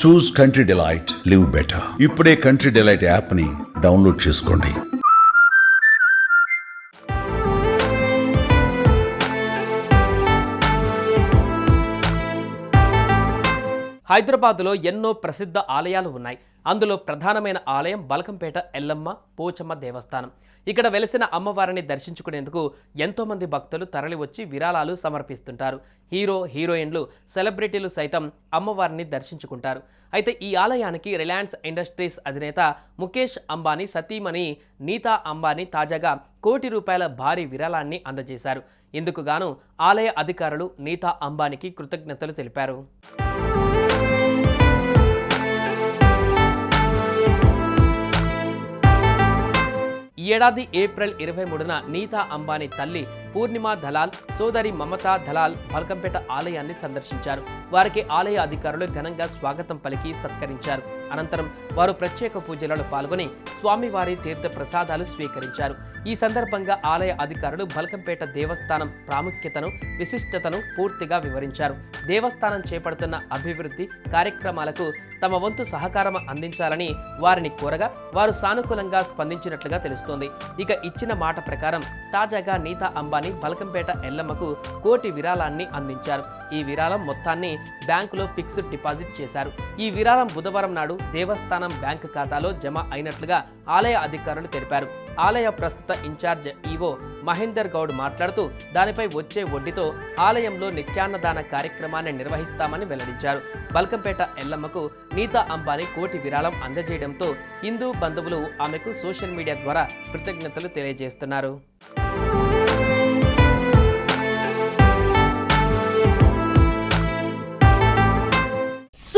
Choose country delight live better ఇప్పుడే country delight యాప్ని download చేసుకోండి. హైదరాబాద్లో ఎన్నో ప్రసిద్ధ ఆలయాలు ఉన్నాయి. అందులో ప్రధానమైన ఆలయం బలకంపేట ఎల్లమ్మ పోచమ్మ దేవస్థానం. ఇక్కడ వెలిసిన అమ్మవారిని దర్శించుకునేందుకు ఎంతోమంది భక్తులు తరలివచ్చి విరాళాలు సమర్పిస్తుంటారు. హీరో హీరోయిన్లు సెలబ్రిటీలు సైతం అమ్మవారిని దర్శించుకుంటారు. అయితే ఈ ఆలయానికి రిలయన్స్ ఇండస్ట్రీస్ అధినేత ముఖేష్ అంబానీ సతీమణి నీతా అంబానీ తాజాగా కోటి రూపాయల భారీ విరాళాన్ని అందజేశారు. ఇందుకు గాను ఆలయ అధికారులు నీతా అంబానీకి కృతజ్ఞతలు తెలిపారు. ఈ ఏడాది ఏప్రిల్ ఇరవై మూడున నీతా అంబానీ తల్లి పూర్ణిమ దలాల్ సోదరి మమతా దలాల్ బల్కంపేట ఆలయాన్ని సందర్శించారు. వారికి ఆలయ అధికారులు ఘనంగా స్వాగతం పలికి సత్కరించారు. అనంతరం వారు ప్రత్యేక పూజలలో పాల్గొని స్వామివారి తీర్థ ప్రసాదాలు స్వీకరించారు. ఈ సందర్భంగా ఆలయ అధికారులు బల్కంపేట దేవస్థానం ప్రాముఖ్యతను విశిష్టతను పూర్తిగా వివరించారు. దేవస్థానం చేపడుతున్న అభివృద్ధి కార్యక్రమాలకు తమ వంతు సహకారం అందించాలని వారిని కోరగా వారు సానుకూలంగా స్పందించినట్లుగా తెలుస్తోంది. ఇక ఇచ్చిన మాట ప్రకారం తాజాగా నీతా అంబానీ బలకంపేట ఎల్లమ్మకు కోటి విరాళాన్ని అందించారు. ఈ విరాళం మొత్తాన్ని బ్యాంకులో ఫిక్స్డ్ డిపాజిట్ చేశారు. ఈ విరాళం బుధవారం నాడు దేవస్థానం బ్యాంకు ఖాతాలో జమ అయినట్లుగా ఆలయ అధికారులు తెలిపారు. ఆలయ ప్రస్తుత ఇన్ఛార్జ్ ఈవో మహేందర్ గౌడ్ మాట్లాడుతూ దానిపై వచ్చే వడ్డీతో ఆలయంలో నిత్యాన్నదాన కార్యక్రమాన్ని నిర్వహిస్తామని వెల్లడించారు. బల్కంపేట ఎల్లమ్మకు నీతా అంబానీ కోటి విరాళం అందజేయడంతో హిందూ బంధువులు ఆమెకు సోషల్ మీడియా ద్వారా కృతజ్ఞతలు తెలియజేస్తున్నారు.